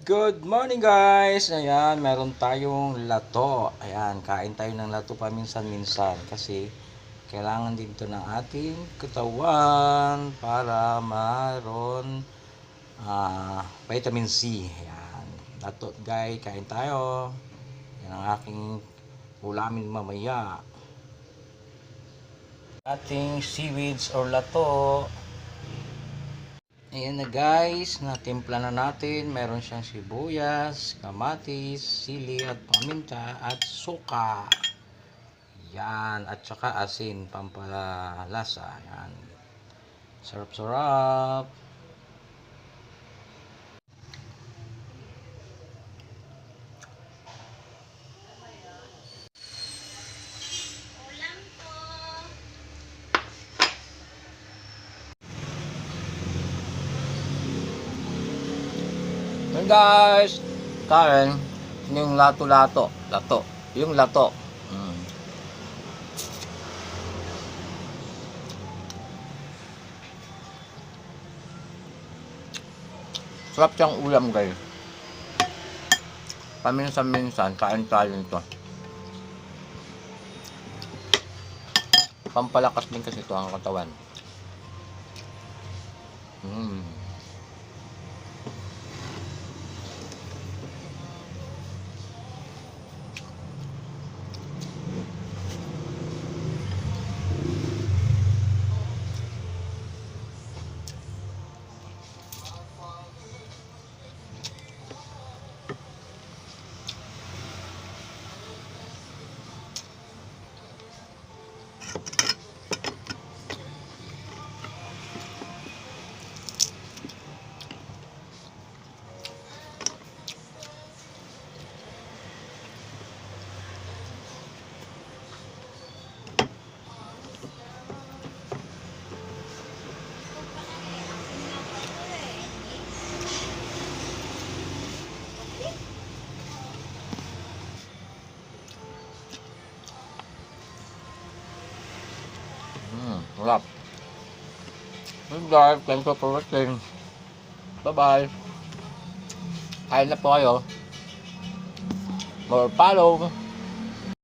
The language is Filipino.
Good morning guys! Ayan, meron tayong lato. Ayan, kain tayo ng lato paminsan-minsan kasi kailangan din to ng ating katawan para maroon ah, vitamin C. Ayan, lato guys, kain tayo. Yan ang aking ulamin mamaya. Ating seaweeds or lato. Ayan na guys, natimpla na natin. Meron siyang sibuyas, kamatis, sili at paminta at suka. Yan, at saka asin, pampalasa. Yan. Sarap-sarap. Yan guys, kain. Yun Yung lato-lato. Lato. Yung lato. Mm. Sarap siyang ulam guys. Paminsan-minsan, kain tayo nito. Pampalakas din kasi ito ang katawan. หลับบ๊ายบายเป็นตัวโปรตีนบ๊ายบายไอ้นับปอยเหรอ một phá luôn